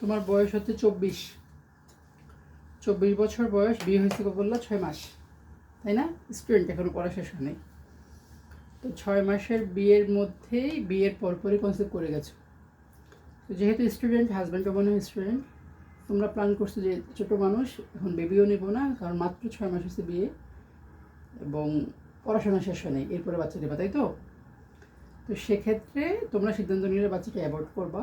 তোমার বয়স হচ্ছে চব্বিশ। চব্বিশ বছর বয়স, বিয়ে হয়েছে বলল ছয় মাস। তাই না? স্টুডেন্ট এখনও পড়া শেষ হয়নি। তো ছয় মাসের বিয়ের মধ্যেই বিয়ের পরপরই কনসেপ্ট করে গেছো। তো যেহেতু স্টুডেন্ট হাজব্যান্ডও মনে হয় স্টুডেন্ট তোমরা প্ল্যান করছ যে ছোটো মানুষ, এখন বেবিও নেব না, কারণ মাত্র ছয় মাস হচ্ছে বিয়ে এবং পড়াশোনা শেষ হয় নাই এরপরে বাচ্চা দেবা, তাই তো? তো সেক্ষেত্রে তোমরা সিদ্ধান্ত নিলে বাচ্চাকে অ্যাভয়েড করবা।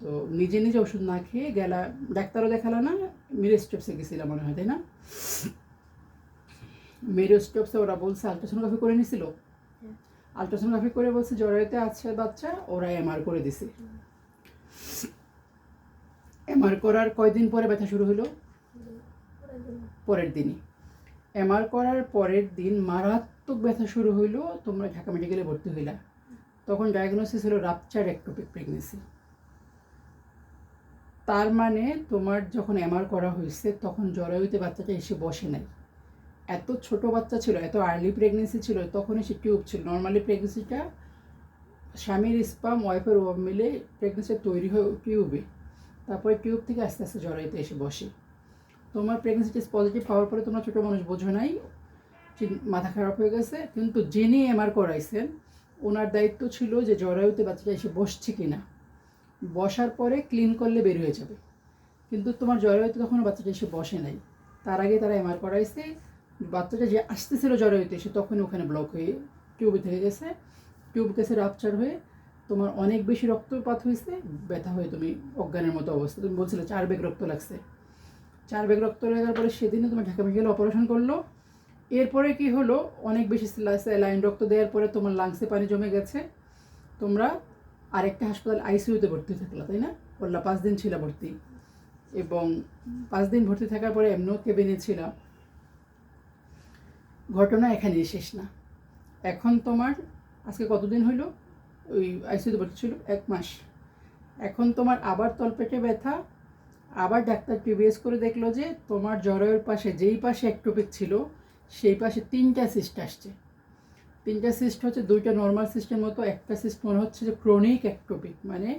তো নিজে নিজে ওষুধ না খেয়ে গেলা, ডাক্তারও দেখালা না মেরো স্টেপসে গেছিলাম মনে হয়, তাই না? মেরো স্টেপসে ওরা বলছে আলট্রাসোনোগ্রাফি করে নিছিল। আলট্রাসোনোগ্রাফি করে বলছে, জরায়ুতে আছে বাচ্চা, ওরা এমআর করে দিছে। এমআর করার কয়দিন পরে ব্যথা শুরু হলো? পরের দিনই। এমআর করার পরের দিন মারাত্মক ব্যথা শুরু হইল, তোমরা ঢাকা মেডিকেলে ভর্তি হইলা। তখন ডায়াগনোসিস হলো রাপচার একটোপিক প্রেগনেন্সি তার মানে তোমার যখন এমআর করা হয়েছে, তখন জরায়ুতে বাচ্চাটা এসে বসে নাই। এত ছোট বাচ্চা ছিল, এত আর্লি প্রেগনেন্সি ছিল, তখনই সে টিউব ছিল। নর্মালি প্রেগনেন্সিটা স্বামীর স্পাম ওয়াইফের ওয়াম মিলে প্রেগনেন্সি তৈরি হয় টিউবে তারপরে টিউব থেকে আস্তে আস্তে জরায়ুতে এসে বসে। তোমার প্রেগনেন্সি টেস্ট পজিটিভ পাওয়ার পরে তোমরা ছোটো মানুষ বোঝো নাই মাথা খারাপ হয়ে গেছে, কিন্তু যিনি এমআর করাইছেন, ওনার দায়িত্ব ছিল যে জরায়ুতে বাচ্চাটা এসে বসছে কি না বসার পরে ক্লিন করলে বের হয়ে যাবে। কিন্তু তোমার জরায়ুতে তখন বাচ্চাটা এসে বসে নাই। তার আগে তারা এমআর করাইছে, বাচ্চাটা যে আসতেছিল জরায়ুতে, সে তখন ওখানে ব্লক হয়ে টিউবে থেকে গেছে। টিউব গেছে রাপচার হয়ে তোমার অনেক বেশি রক্তপাত হয়েছে, ব্যথা হয়ে তুমি অজ্ঞানের মতো অবস্থা। তুমি বলছিলে চার বেগ রক্ত লাগছে। চার ব্যাগ রক্ত লাগার পরে সেদিনে তোমার ঢাকা মেডিকেলে অপারেশন করল। এরপরে কি হলো? অনেক বেশি লাইন রক্ত দেওয়ার পরে তোমার লাংসে পানি জমে গেছে। তোমরা আরেকটা হাসপাতাল আইসিইউতে ভর্তি থাকল, তাই না? বললা পাঁচ দিন ছিল ভর্তি। এবং পাঁচ দিন ভর্তি থাকার পরে এমনিও কেবিনে ছিলাম ঘটনা এখানেই শেষ না। এখন তোমার, আজকে কতদিন হইল? ওই আইসিইউতে ভর্তি ছিল, এক মাস। এখন তোমার আবার তলপেটে ব্যথা, আবার ডাক্তার টিভিএস করে দেখল যে তোমার জরায়ুর পাশে যেই পাশে একটোপিক ছিল, সেই পাশে তিনটা সিস্ট আসছে। তিনটা সিস্ট হচ্ছে, দুইটা নর্মাল সিস্টের মতো, একটা সিস্ট মনে হচ্ছে যে ক্রনিক একটোপিক মানে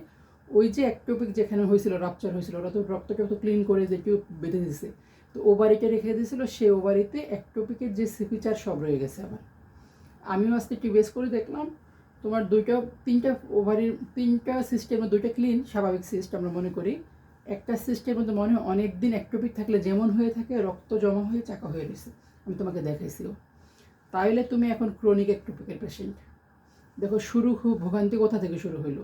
ওই যে একটোপিক যেখানে হয়েছিল রাপচার হয়েছিল, ওরা তো রক্তটা তো ক্লিন করে যে টিউব বেঁধে দিছে। তো ওভারিটা রেখে দিয়েছিল, সে ওভারিতে একটোপিকের যে ফিচার সব রয়ে গেছে আমার আমিও আজকে টিভিএস করে দেখলাম, তোমার দুইটা, তিনটা ওভারির তিনটা সিস্টেমে দুইটা ক্লিন স্বাভাবিক সিস্ট আমরা মনে করি। একটা সিস্টেমের মধ্যে মনে হয় অনেক দিন একটোপিক থাকলে যেমন হয়ে থাকে, রক্ত জমা হয়ে চাকা হয়ে রয়েছে। আমি তোমাকে দেখাইছিও তাইলে তুমি এখন ক্রনিক একটোপিকের পেশেন্ট দেখো, শুরু খুব ভোগান্তি কোথা থেকে শুরু হইল?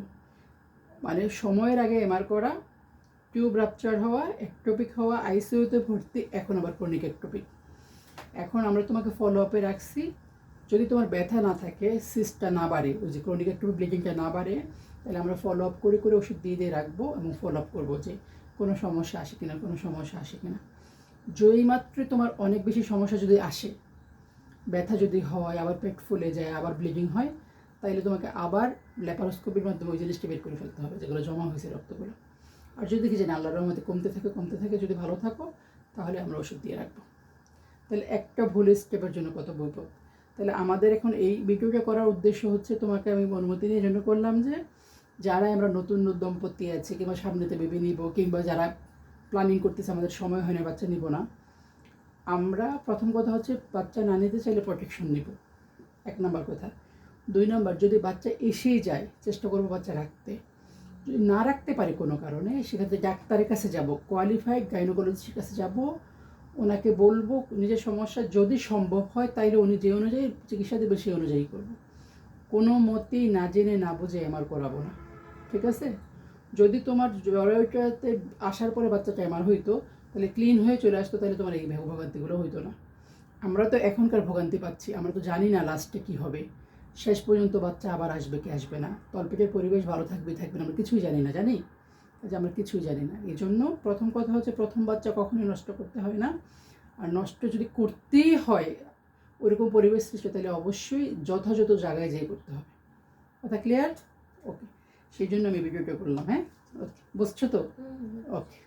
মানে সময়ের আগে এমআর করা টিউব রাপচার হওয়া একটোপিক হওয়া আইসিইউতে ভর্তি, এখন আবার ক্রনিক একটোপিক এখন আমরা তোমাকে ফলো আপে রাখছি, যদি তোমার ব্যথা না থাকে সিস্টটা না বাড়ে, ওই যে ক্রনিক একটোপিক ব্লিডিংটা না বাড়ে তাহলে আমরা ফলো আপ করে করে ওষুধ দিয়ে দিয়ে রাখব এবং ফলো আপ করব যে কোনো সমস্যা আসে কিনা, কোনো সমস্যা আসে কিনা। যেই মাত্রই তোমার অনেক বেশি সমস্যা যদি আসে ব্যথা যদি হয়, আবার পেট ফুলে যায়, আবার ব্লিডিং হয় তাহলে তোমাকে আবার ল্যাপারোস্কোপির মাধ্যমে ওই জিনিসটা বের করে ফেলতে হবে, যেগুলো জমা হয়েছে রক্তগুলো। আর যদি দেখি যে না রহমতে কমতে থাকে কমতে থাকে, যদি ভালো থাকো, তাহলে আমরা ওষুধ দিয়ে রাখব। তাহলে একটা ভুল স্টেপের জন্য কত বিপদ তাহলে আমাদের এখন এই ভিডিওটা করার উদ্দেশ্য হচ্ছে, তোমাকে আমি অনুমতি নিয়ে জন্য করলাম যে যারা আমরা নতুন নতুন দম্পতি আছে, কিংবা সামনেতে বেবি নিব, কিংবা যারা প্ল্যানিং করতেছে, আমাদের সময় হয় না, বাচ্চা নিব না আমরা প্রথম কথা হচ্ছে বাচ্চা না নিতে চাইলে প্রোটেকশন নিব। এক নম্বর কথা। দুই নম্বর, যদি বাচ্চা এসেই যায়, চেষ্টা করব বাচ্চা রাখতে। যদি না রাখতে পারি কোনো কারণে, সেক্ষেত্রে ডাক্তারের কাছে যাব কোয়ালিফাইড গাইনোকোলজিস্টের কাছে যাব। ওনাকে বলব, নিজের সমস্যা যদি সম্ভব হয়, তাইলে উনি যে অনুযায়ী চিকিৎসা দেবে, সেই অনুযায়ী করব। কোনো মতেই না জেনে, না বুঝে এমআর করাবো না। ঠিক আছে? যদি তোমার জরায়ুটাতে আসার পরে বাচ্চাটা এমআর হইতো তাহলে ক্লিন হয়ে চলে আসতো তাহলে তোমার এই ভোগান্তিগুলো হইতো না। আমরা তো এখনকার ভোগান্তি পাচ্ছি আমরা তো জানি না লাস্টে কি হবে। শেষ পর্যন্ত বাচ্চা আবার আসবে কি আসবে না। তলপেটের পরিবেশ ভালো থাকবে থাকবে না আমরা কিছুই জানি না জানি? যে আমরা কিছুই জানি না। এই জন্য প্রথম কথা হচ্ছে প্রথম বাচ্চা কখনোই নষ্ট করতে হয় না। আর নষ্ট যদি করতেই হয় ওইরকম পরিবেশ সৃষ্টি তাহলে অবশ্যই যথাযথ জায়গায় যেয়ে করতে হবে। কথা ক্লিয়ার ওকে সেই জন্য আমি ভিডিওটা করলাম হ্যাঁ? ওকে বুঝছ তো? ওকে